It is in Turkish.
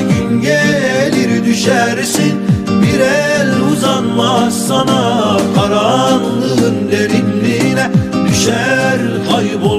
gün gelir düşersin. Bir el uzanmaz sana Karanlığın derinliğine Düşer kaybol